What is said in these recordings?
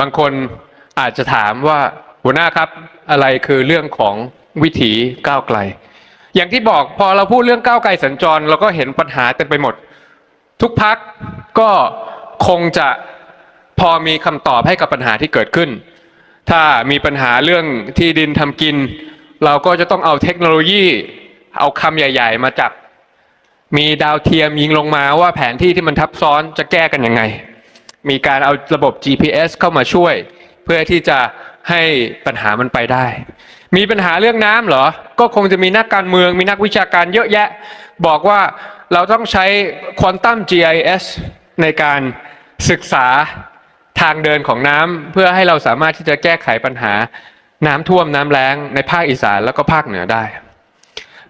บางคนอาจจะถามว่าหัวหน้าครับอะไรคือเรื่องของวิถีก้าวไกล อย่างที่บอกพอเราพูดเรื่องก้าวไกลสัญจรเราก็เห็นปัญหาเต็มไปหมด ทุกพักก็คงจะพอมีคำตอบให้กับปัญหาที่เกิดขึ้น ถ้ามีปัญหาเรื่องที่ดินทำกิน เราก็จะต้องเอาเทคโนโลยีเอาคำใหญ่ ๆ มาจับ มีดาวเทียมยิงลงมาว่าแผนที่ที่มันทับซ้อนจะแก้กันยังไง มีการเอาระบบ GPS เข้ามาช่วย เพื่อที่จะให้ปัญหามันไปได้ มีปัญหาเรื่องน้ำเหรอ ก็คงจะมีนักการเมือง มีนักวิชาการเยอะแยะ บอกว่าเราต้องใช้ควอนตัม GIS ในการศึกษาทางเดินของน้ำเพื่อให้เราสามารถที่จะแก้ไขปัญหาน้ำท่วมน้ำแล้งในภาคอีสานแล้วก็ภาคเหนือได้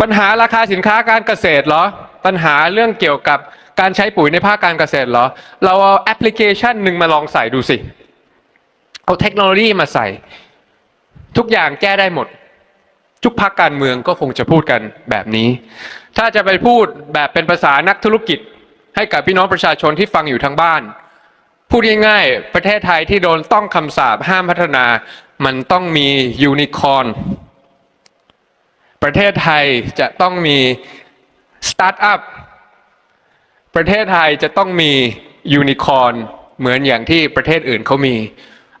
ปัญหาราคาสินค้าการเกษตรเหรอ ปัญหาเรื่องเกี่ยวกับ การใช้ปุ๋ยในภาคการเกษตรเหรอ เราเอาแอปพลิเคชันหนึ่งมาลองใส่ดูสิ เอาเทคโนโลยีมาใส่ ทุกอย่างแก้ได้หมด ทุกพักการเมืองก็คงจะพูดกันแบบนี้ ถ้าจะไปพูดแบบเป็นภาษานักธุรกิจ ให้กับพี่น้องประชาชนที่ฟังอยู่ทางบ้าน พูดง่ายๆประเทศไทยที่โดนต้องคำสาปห้ามพัฒนา มันต้องมียูนิคอร์นประเทศไทยจะต้องมีสตาร์ทอัพ ประเทศไทยจะต้องมียูนิคอร์นเหมือนอย่างที่ประเทศอื่นเขามี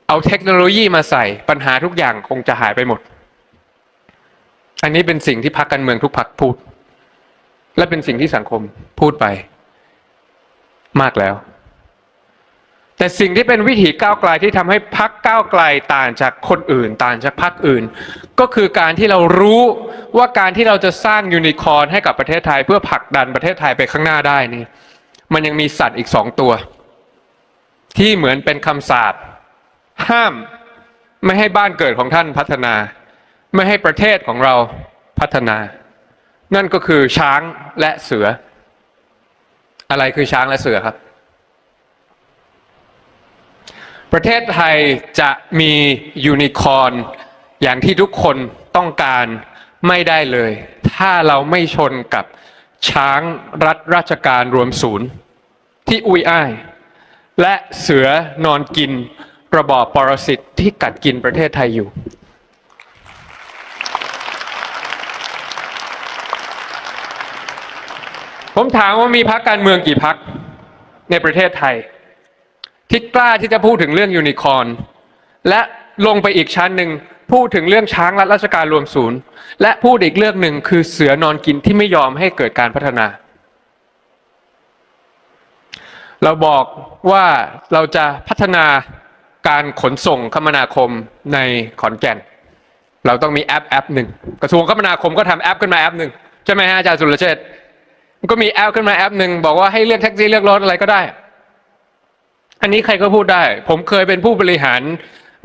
เอาเทคโนโลยีมาใส่ปัญหาทุกอย่างคงจะหายไปหมด อันนี้เป็นสิ่งที่พักการเมืองทุกพรรคพูด และเป็นสิ่งที่สังคมพูดไป มากแล้ว แต่สิ่งที่เป็นวิถีก้าวไกลที่ทำให้พักก้าวไกลต่างจากคนอื่น ต่างจากพักอื่น ก็คือการที่เรารู้ว่าการที่เราจะสร้างยูนิคอร์นให้กับประเทศไทย เพื่อผลักดันประเทศไทยไปข้างหน้าได้นี่ มันยังมีสัตว์อีกสองตัว ที่เหมือนเป็นคำสาปห้ามไม่ให้บ้านเกิดของท่านพัฒนา ไม่ให้ประเทศของเราพัฒนา นั่นก็คือช้างและเสือ อะไรคือช้างและเสือครับ ประเทศไทยจะมียูนิคอร์นอย่างที่ทุกคนต้องการไม่ได้เลย ถ้าเราไม่ชนกับช้างรัฐราชการรวมศูนย์ ที่อุยอ้าย และเสือนอนกินระบอบปรสิตที่กัดกินประเทศไทยอยู่ ผมถามว่ามีพักการเมืองกี่พักในประเทศไทย ที่กล้าที่จะพูดถึงเรื่องยูนิคอร์นและลงไปอีกชั้นหนึ่งพูดถึงเรื่องช้างรัฐราชการรวมศูนย์ และพูดอีกเรื่องหนึ่งคือเสือนอนกินที่ไม่ยอมให้เกิดการพัฒนา เราบอกว่าเราจะพัฒนาการขนส่งคมนาคมในขอนแก่น เราต้องมีแอปแอปหนึ่งกระทรวงคมนาคมก็ทำแอปขึ้นมาแอปหนึ่งใช่ไหมฮะอาจารย์สุรเชษฐ์ก็มีแอปขึ้นมาแอปหนึ่งบอกว่าให้เรียกแท็กซี่เรียกรถอะไรก็ได้ อันนี้ใครก็พูดได้ ผมเคยเป็นผู้บริหาร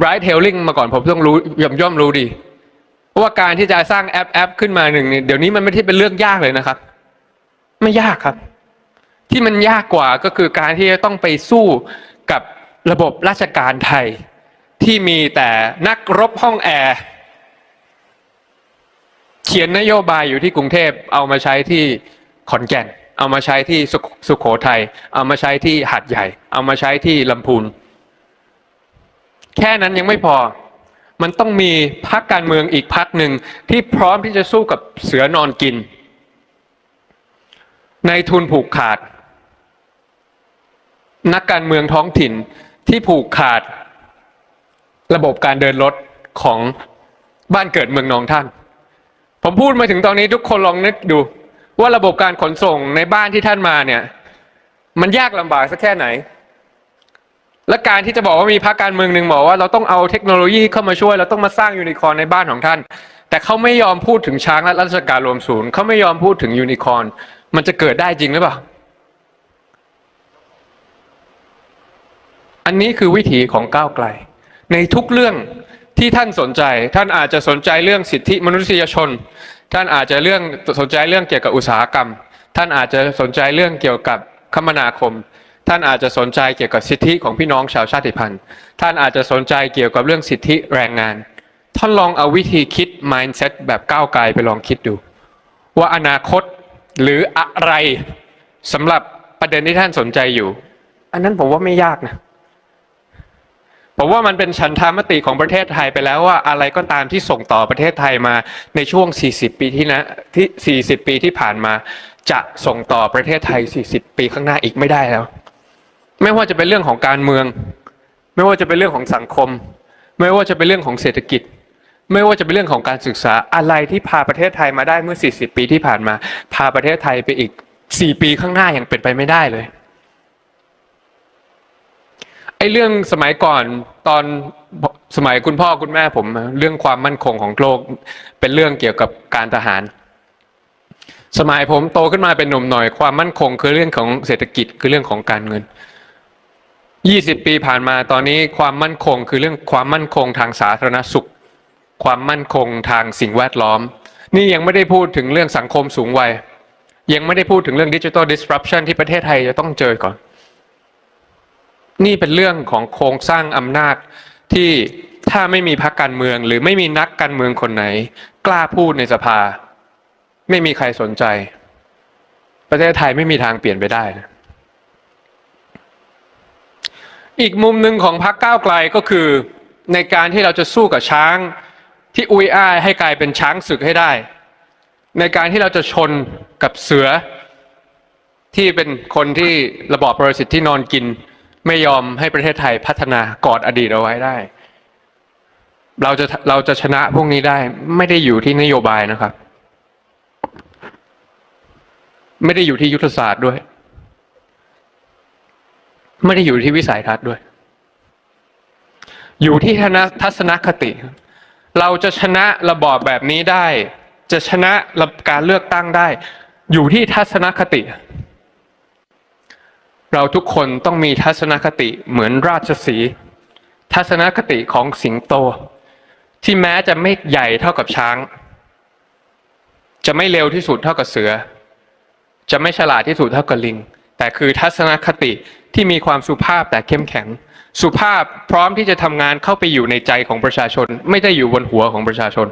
ride hailing มาก่อนผมต้องรู้ย่อมย่อมรู้ดีว่าการที่จะสร้างแอปแอปขึ้นมาหนึ่งเนี่ยเดี๋ยวนี้มันไม่ใช่เป็นเรื่องยากเลยนะครับ ไม่ยากครับ ที่มันยากกว่าก็คือการที่จะต้องไปสู้กับระบบราชการไทย ที่มีแต่นักรบห้องแอร์เขียนนโยบายอยู่ที่กรุงเทพเอามาใช้ที่ขอนแก่น เอามาใช้ที่สุสุโขทัยเอามาใช้ที่หาดใหญ่ เอามาใช้ที่ลำพูนแค่นั้นยังไม่พอ มันต้องมีพักการเมืองอีกพักหนึ่งที่พร้อมที่จะสู้กับเสือนอนกิน ในทุนผูกขาด นักการเมืองท้องถิ่นที่ผูกขาด ระบบการเดินรถของบ้านเกิดเมืองนองท่าน ผมพูดมาถึงตอนนี้ทุกคนลองนึกดู ว่าระบบการขนส่งในบ้านที่ท่านมาเนี่ย มันยากลำบากสักแค่ไหน และการที่จะบอกว่ามีพรรคการเมืองหนึ่งบอกว่าเราต้องเอาเทคโนโลยีเข้ามาช่วย เราต้องมาสร้างยูนิคอร์นในบ้านของท่าน แต่เขาไม่ยอมพูดถึงช้างและรัชการรวมศูนย์เขาไม่ยอมพูดถึงยูนิคอร์นมันจะเกิดได้จริงหรือเปล่าอันนี้คือวิถีของก้าวไกล ในทุกเรื่องที่ท่านสนใจ ท่านอาจจะสนใจเรื่องสิทธิมนุษยชน ท่านอาจจะเรื่องสนใจเรื่องเกี่ยวกับอุตสาหกรรม ท่านอาจจะสนใจเรื่องเกี่ยวกับคมนาคม ท่านอาจจะสนใจเกี่ยวกับสิทธิของพี่น้องชาวชาติพันธุ์ ท่านอาจจะสนใจเกี่ยวกับเรื่องสิทธิแรงงาน ท่านลองเอาวิธีคิด mindset แบบก้าวไกลไปลองคิดดู ว่าอนาคตหรืออะไรสำหรับประเด็นที่ท่านสนใจอยู่ อันนั้นผมว่าไม่ยากนะ ผมว่ามันเป็นฉันทามติของประเทศไทยไปแล้วว่าอะไรก็ตามที่ส่งต่อประเทศไทยมาในช่วง 40 ปีที่นะที่40 ปีที่ผ่านมา จะส่งต่อประเทศไทย 40 ปีข้างหน้าอีกไม่ได้แล้ว ไม่ว่าจะเป็นเรื่องของการเมือง ไม่ว่าจะเป็นเรื่องของสังคม ไม่ว่าจะเป็นเรื่องของเศรษฐกิจ ไม่ว่าจะเป็นเรื่องของการศึกษาอะไรที่พาประเทศไทยมาได้เมื่อ 40 ปีที่ผ่านมา พาประเทศไทยไปอีก 4 ปีข้างหน้ายังเป็นไปไม่ได้เลย ไอ้เรื่องสมัยก่อนตอนสมัยคุณพ่อคุณแม่ผม เรื่องความมั่นคงของโลกเป็นเรื่องเกี่ยวกับการทหาร สมัยผมโตขึ้นมาเป็นหนุ่มหน่อยความมั่นคงคือเรื่องของเศรษฐกิจคือเรื่องของการเงิน 20 ปีผ่านมาตอนนี้ความมั่นคงคือเรื่องความมั่นคงทางสาธารณสุข ความมั่นคงทางสิ่งแวดล้อม นี่ยังไม่ได้พูดถึงเรื่องสังคมสูงวัย ยังไม่ได้พูดถึงเรื่องดิจิทัล disruption ที่ประเทศไทยจะต้องเจอก่อน นี่เป็นเรื่องของโครงสร้างอำนาจที่ถ้าไม่มีพรรคการเมือง หรือไม่มีนักการเมืองคนไหน กล้าพูดในสภา ไม่มีใครสนใจ ประเทศไทยไม่มีทางเปลี่ยนไปได้นะอีกมุมหนึ่งของพรรคก้าวไกลก็คือในการที่เราจะสู้กับช้างที่อุยอ้ายให้กลายเป็นช้างศึกให้ได้ ในการที่เราจะชนกับเสือที่เป็นคนที่ระบอบประสิทธิ์ที่นอนกิน ไม่ยอมให้ประเทศไทยพัฒนากอดอดีตเอาไว้ได้ เราจะเราจะชนะพวกนี้ได้ ไม่ได้อยู่ที่นโยบายนะครับ ไม่ได้อยู่ที่ยุทธศาสตร์ด้วย ไม่ได้อยู่ที่วิสัยทัศน์ด้วย อยู่ที่ทัศนคติ เราจะชนะระบอบแบบนี้ได้ จะชนะการเลือกตั้งได้ อยู่ที่ทัศนคติ เราทุกคนต้องมีทัศนคติเหมือนราชสี ทัศนคติของสิงโต ที่แม้จะไม่ใหญ่เท่ากับช้าง จะไม่เร็วที่สุดเท่ากับเสือ จะไม่ฉลาดที่สุดเท่ากับลิง แต่คือทัศนคติที่มีความสุภาพแต่เข้มแข็ง สุภาพพร้อมที่จะทำงานเข้าไปอยู่ในใจของประชาชน ไม่ได้อยู่บนหัวของประชาชน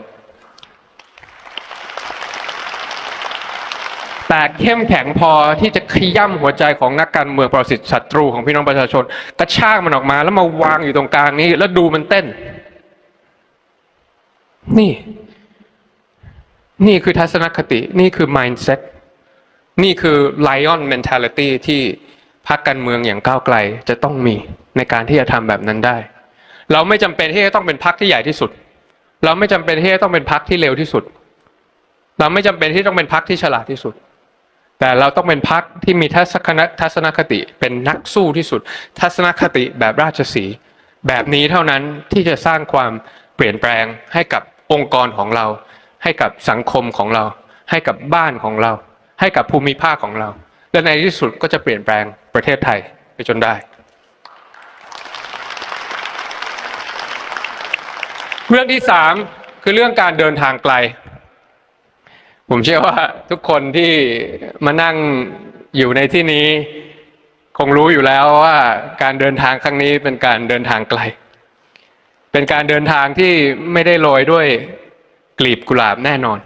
แต่เข้มแข็งพอที่จะขย่ำหัวใจของนักการเมืองประสิทธิ์ศัตรูของพี่น้องประชาชน กระชากมันออกมาแล้วมาวางอยู่ตรงกลางนี้ แล้วดูมันเต้น นี่ นี่คือทัศนคติ นี่คือ mindset นี่คือ lion mentality ที่พรรคการเมืองอย่างก้าวไกลจะต้องมีในการที่จะทำแบบนั้นได้ เราไม่จำเป็นที่จะต้องเป็นพรรคที่ใหญ่ที่สุด เราไม่จำเป็นที่จะต้องเป็นพรรคที่เร็วที่สุด เราไม่จำเป็นที่ต้องเป็นพรรคที่ฉลาดที่สุด แต่เราต้องเป็นพรรคที่มีทัศนทัศนคติเป็นนักสู้ที่สุด ทัศนคติแบบราชสีแบบนี้เท่านั้นที่จะสร้างความเปลี่ยนแปลงให้กับองค์กรของเรา ให้กับสังคมของเรา ให้กับบ้านของเรา ให้กับภูมิภาคของเรา และในที่สุดก็จะเปลี่ยนแปลงประเทศไทยไปจนได้ เรื่องที่สามคือเรื่องการเดินทางไกล ผมเชื่อว่าทุกคนที่มานั่งอยู่ในที่นี้ คงรู้อยู่แล้วว่าการเดินทางครั้งนี้เป็นการเดินทางไกล เป็นการเดินทางที่ไม่ได้โรยด้วยกลีบกุหลาบแน่นอน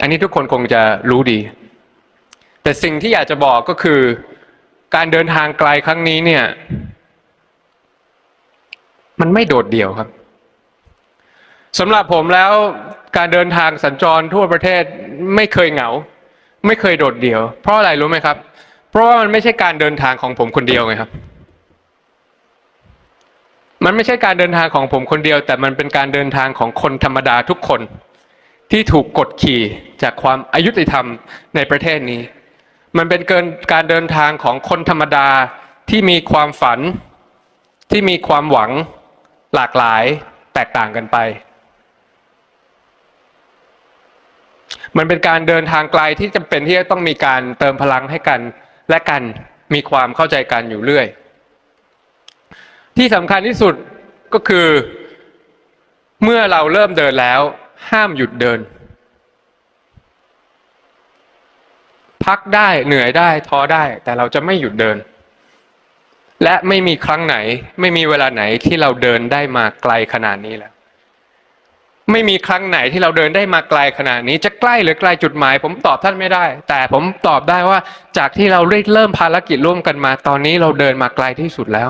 อันนี้ทุกคนคงจะรู้ดี แต่สิ่งที่อยากจะบอกก็คือ การเดินทางไกลครั้งนี้เนี่ย มันไม่โดดเดี่ยวครับ สำหรับผมแล้วการเดินทางสัญจรทั่วประเทศไม่เคยเหงา ไม่เคยโดดเดี่ยว เพราะอะไรรู้ไหมครับ เพราะว่ามันไม่ใช่การเดินทางของผมคนเดียวไงครับ มันไม่ใช่การเดินทางของผมคนเดียว แต่มันเป็นการเดินทางของคนธรรมดาทุกคน ที่ถูกกดขี่จากความอายุติธรรมในประเทศนี้ มันเป็นเกินการเดินทางของคนธรรมดาที่มีความฝันที่มีความหวังหลากหลายแตกต่างกันไป มันเป็นการเดินทางไกลที่จำเป็นที่จะต้องมีการเติมพลังให้กันและกันมีความเข้าใจกันอยู่เรื่อย ที่สำคัญที่สุดก็คือ เมื่อเราเริ่มเดินแล้ว ห้ามหยุดเดิน พักได้เหนื่อยได้ท้อได้ แต่เราจะไม่หยุดเดิน และไม่มีครั้งไหน ไม่มีเวลาไหนที่เราเดินได้มาไกลขนาดนี้แล้ว ไม่มีครั้งไหนที่เราเดินได้มาไกลขนาดนี้ จะใกล้หรือไกลจุดหมาย ผมตอบท่านไม่ได้ แต่ผมตอบได้ว่าจากที่เราเริ่มภารกิจร่วมกันมา ตอนนี้เราเดินมาไกลที่สุดแล้ว